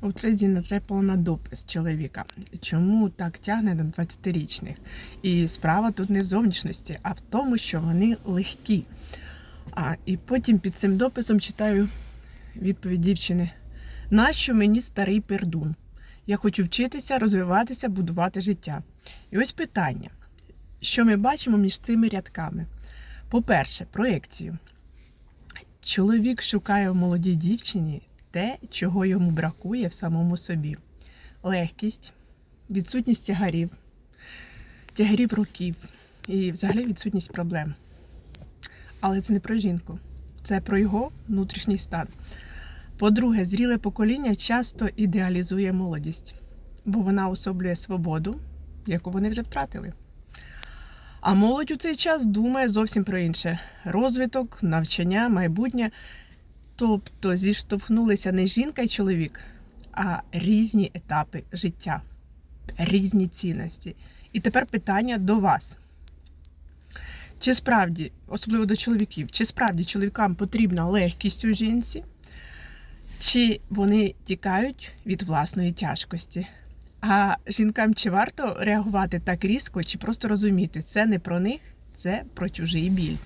У трезі натрапила на допис чоловіка. Чому так тягне на 20-річних? І справа тут не в зовнішності, а в тому, що вони легкі. А і потім під цим дописом читаю відповідь дівчини: нащо мені старий пердун? Я хочу вчитися, розвиватися, будувати життя. І ось питання: що ми бачимо між цими рядками? По-перше, проекцію. Чоловік шукає в молодій дівчині те, чого йому бракує в самому собі: легкість, відсутність тягарів, тягарів років і взагалі відсутність проблем. Але це не про жінку, це про його внутрішній стан. По-друге, зріле покоління часто ідеалізує молодість, бо вона особлює свободу, яку вони вже втратили. А молодь у цей час думає зовсім про інше: розвиток, навчання, майбутнє. Тобто зіштовхнулися не жінка і чоловік, а різні етапи життя, різні цінності. І тепер питання до вас. Чи справді, особливо до чоловіків, чи справді чоловікам потрібна легкість у жінці, чи вони тікають від власної тяжкості? А жінкам чи варто реагувати так різко, чи просто розуміти, це не про них, це про чужий біль?